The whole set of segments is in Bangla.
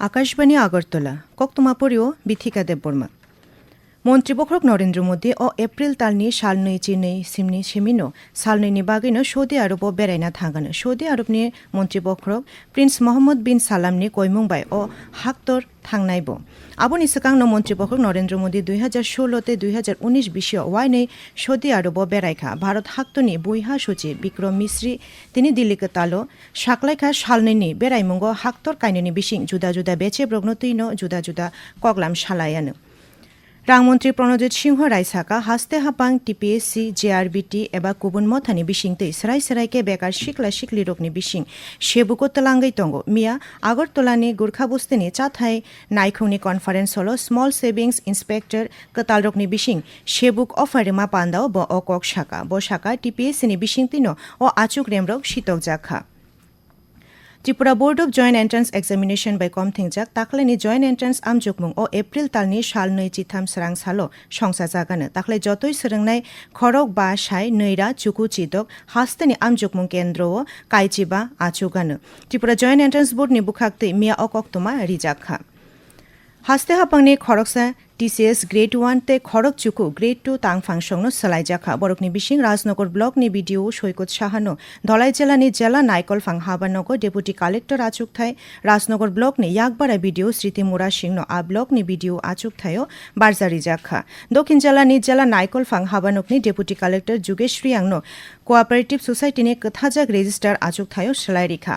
আকাশবাণী আগরতলা কক্তমাপরিও বিথিকা দেববর্মা। মন্ত্রীপক্ষক নরেন্দ্র মোদী ও এপ্রিল তাল મંત્રીપોખરક નરેન્દ્ર મોદી ઓ એપ્રિલ તાલની સાલની ચીની સિમની સિમીનો સાલની નિબાગીનો સૌદી આરબ ઓ બેરાઈના થાંગાનો સૌદી આરબની મંત્રીપોખરક પ્રિન્સ મોહમ્મદ બિન સાલામની কৈમুংবাই ও হাক্তর থাংনাইব। আবনি সিকাংনো মন্ত্রীপক্ষক নরেন্দ্র মোদী দুই হাজার ষোলোতে দুই হাজার উনিশ বিষয় ওয়াইনে সৌদি আরব বেড়াইখা। ভারত হাক্তনি বৈহা সচিব বিক্রম মিশ্রী, তিনি দিল্লিকে তালো, সাকলাইখা সালনিনি বেড়াইমুঙ্গ হাক্তর কাইননি বিশিং জুদা জুদা বেচে ব্রগ্নতইন জুদা জুদা কগলাম সালায়ানো রাংমন্ত্রী প্রণজিৎ সিংহ রায়সাকা হাস্তে হাপাং, টিপিএসসি জেআরবিটি এবা কুবুন মথানি বিশিংতৈ সরাই সরাইকে বেকার শিকলা শিকলি রোগনি বিশিং সেবুকো তলাঙ্গৈ তঙ্গ, মিয়া আগরতলানি গুর্খা বুস্তিনি চাথাই, নাইখংনি conference hall, small savings inspector কতাল রোগনি বিশিং, সেবুক অফারিমা পান্দাও ব অকক শাখা, ব শাখা টিপিএসসিনি বিশিং তিনো ও আচুক রেমরক শীতক জাখা। Tripura board of joint entrance examination by কম কমথিংজাক তাকলেনি জয়েন্ট এন্ট্রান্স আমজুকমুং ও এপ্রিল তালনি সাল নৈ চিথাম সারাং সালো সংসা জাগানো। তাকলে যতই সরংনাই খড়ক বা সাই নৈরা চুকু চিদক হাস্তেনি আমজুকমুং কেন্দ্র ও কাইচি কাইচিবা আচুগানো ত্রিপুরা জয়েন্ট এন্ট্রান্স বোর্ড নিবুখাক্তি মিয়া অকক্তমা রিজাক্ষা হাস্তে হাপাংনি খড়কসা গ্রেড ওয়ান তে খরক চুকু গ্রেড টু তাং ফাংশংনো সালাইজাখা বরকনি বিশিং, রাজনগর ব্লকনি বিডিও সৈকত সাহানো। ধলাই জেলানি জেলা নাইকল ফাং হাবানগর, ডেপুটি কালেক্টর আচুক থাই রাজনগর ব্লকনি ইয়াকবারা বিডিও স্মৃতি মুরা সিংনো, আ ব্লকনি বিডিও আচুক থাইও বারজারি জাখা। দক্ষিণ জেলানি জেলা নাইকল ফাং হাবানকনি ডেপুটি কালেক্টর যুগেশ্রী আংনো কোঅপারেটিভ সোসাইটিনি কথাজাক রেজিস্টার আচুক থাইও সেলাইরিখা।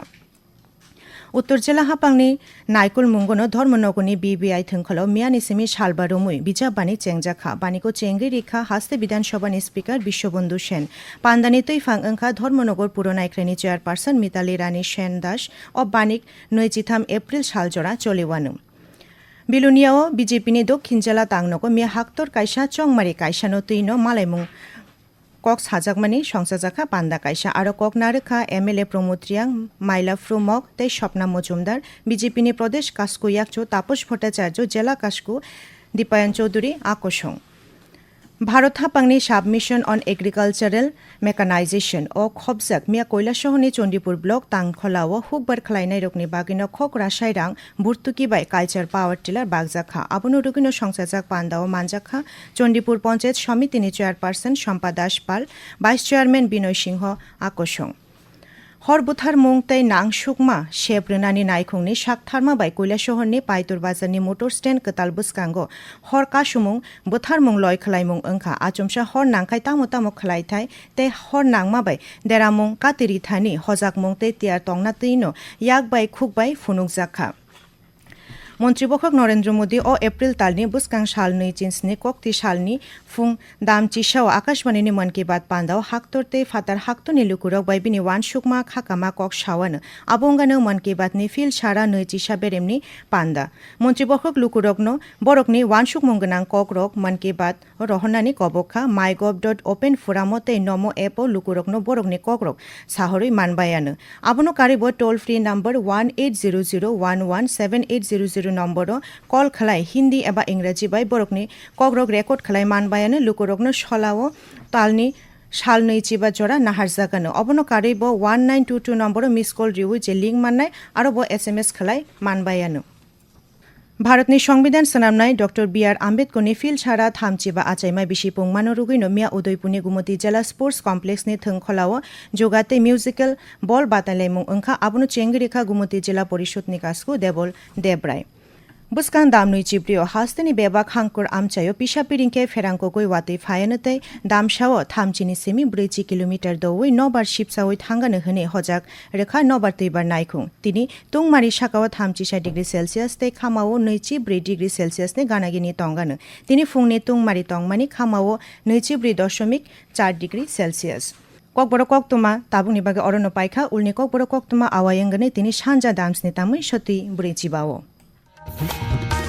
উত্তর জেলা হাপাংনি, নাইকুল মুঙ্গনো ধর্মনগরনি বিবিআই থংখলাও, মিয়ানি সেমি সালবারুমুই বিজাবানি চেংজাখা বানিকো চেংরি রেখা, হাস্তে বিধানসভানি স্পিকার বিশ্ববন্ধু সেন, পান্দানি তৈফাং ওংখা ধর্মনগর পুরনাইক্রেনি চেয়ারপারসন মিতালি রানী সেন দাস ও বানিক নৈচিথাম এপ্রিল সালজোড়া চলিওয়ানো। বিলুনিয়াও বিজেপিনি দক্ষিণ জেলা তাংনগো মিয়া হাক্তর কাইসা, চংমারি কাইসানো, তৈনো, মালাইমুং কক সাজাকমানি সংসাজাখা পান্দা কাইসা আর কক নারখা, এমএলএ প্রমোদ রিয়াং, মাইলা ফ্রুমক তাই স্বপ্না মজুমদার, বিজেপি নি প্রদেশ, কাসকু ইয়াকচো, তাপস ভট্টাচার্য, জেলা কাসকু, দীপায়ন চৌধুরী আকর্ষণ ভারত হাপাংনি সাবমিশন অন এগ্রিকালচারাল মেকানাইজেশন ও খবজাক মিয়া কৈলাসহনি চণ্ডীপুর ব্লক তাংখলাও হুকবার খালাইনাই রকনি বাগিন খক রাসাইরাং বুর্তুকি বাই কালচার পাওয়ার টিলার বাগজাখা। আবনু রুগিন সংসাজাক ও মানজাখা। Chandipur panchayat সমিতিনি chairperson Shampa Das Pal, vice chairman Binoy Singha আকর্ষণ। হরবুথার মুংতাই নাংসুকমা শেব্রনানি নাইখুংনি সাকথারমা বাই কৈলাসহরনি, পাইতুর বাজারনি, মোটর স্ট্যান্ড কতাল বুসকাঙ্গ, হর কাসুমুং বুথার মুং লয় খলাইমুং ওংখা আচমসা হর নাংখাই তামো তামো খলাইথাই তে হর নাংমা বাই দেরামুং, কাতিরি থানি, হজাক মুং তে তিয়ার টংনা তৈনো ইয়াক বাই খুক বাই ফুনুক জাখা। মন্ত্রীবখক নরেন্দ্র মোদী ও এপ্রিল তালনি বুসকাং সালনি চিনসনি কক্তি সালনি ফুং দাম চিসাও আকাশবাণীনি মন কি বাত পান্দাও হাক্তরতে ফাতার হাক্তনি লুকুরক বাইবিনি ওয়ান সুকমা খাকামা কক সাওয়ান আবঙ্গানো মন কি বাতনি ফিল সারা নৈ চিসা বেরেমনি পান্দা মন্ত্রীবখক লুকুরকনো বরকনি ওয়ান সুক মঙ্গনাং কক রক মন কি বাত রহনানি কবখা মাই গভ ডট ওপেন ফোরামতে নমো এপ ও লুকুরকনো বরকনি কক রক সাহরই মানবায়ানো। আবনো Karib toll free number one eight zero zero one one seven eight zero zero নম্বরও call খালাই হিন্দি এবা ইংরাজি বাই বরকনি কগ্রক রেকর্ড খালাই মানবায়ানো লুকুরকনো সলাও তালনি সাল নৈচিবা জোড়া নাহার জাগানো। অবন অবনো কারিব ওয়ান নাইন টু টু নম্বরও মিস কল রিউ যে লিঙ্ক মাননাই আরও ব এস এম এস খালাই মানবায়ানো ভারতনি সংবিধান সানামনাই ডক্টর বি আর আম্বেদকরনি ফিল ছাড়া থামচিবা আচাইমাই বিশি পুংমানো রুগৈনো মিয়া উদয়পুরনি গুমতি জেলা স্পোর্টস কমপ্লেক্সনি থংখলাও যোগাতে মিউজিক্যাল বল বাতাইলাইমুং ওংখা আবনো চেঙ্গিরেখা গুমতি জেলা পরিষদনি কাসকু দেবল Debray Buskan damnui chibrio hasteni bebak hangkur amchayo pisha pirinke ferangko koi wati fayanate damshao thamchini semi brichi kilometer dowoi nobar shipsa oi thangane hene hojak rekha nobar tuibar naikhung tini tungmari shakao thamchisha degree celsius te khamao noichi bri degree celsius ne ganagini tonggan tini fungne tungmari tongmani khamao noichi bri দশমিক চার ডিগ্রি সেলসিয়াস ককবড় ককতমা তাবুং নিবাগে অরণ্য পাইখা উল্নে ককবড় ককতমা আওয়ায়ঙ্গনে তিনি সাঞ্জা দামসনি তামুই সতী বুড়ি চিবাও Thank you.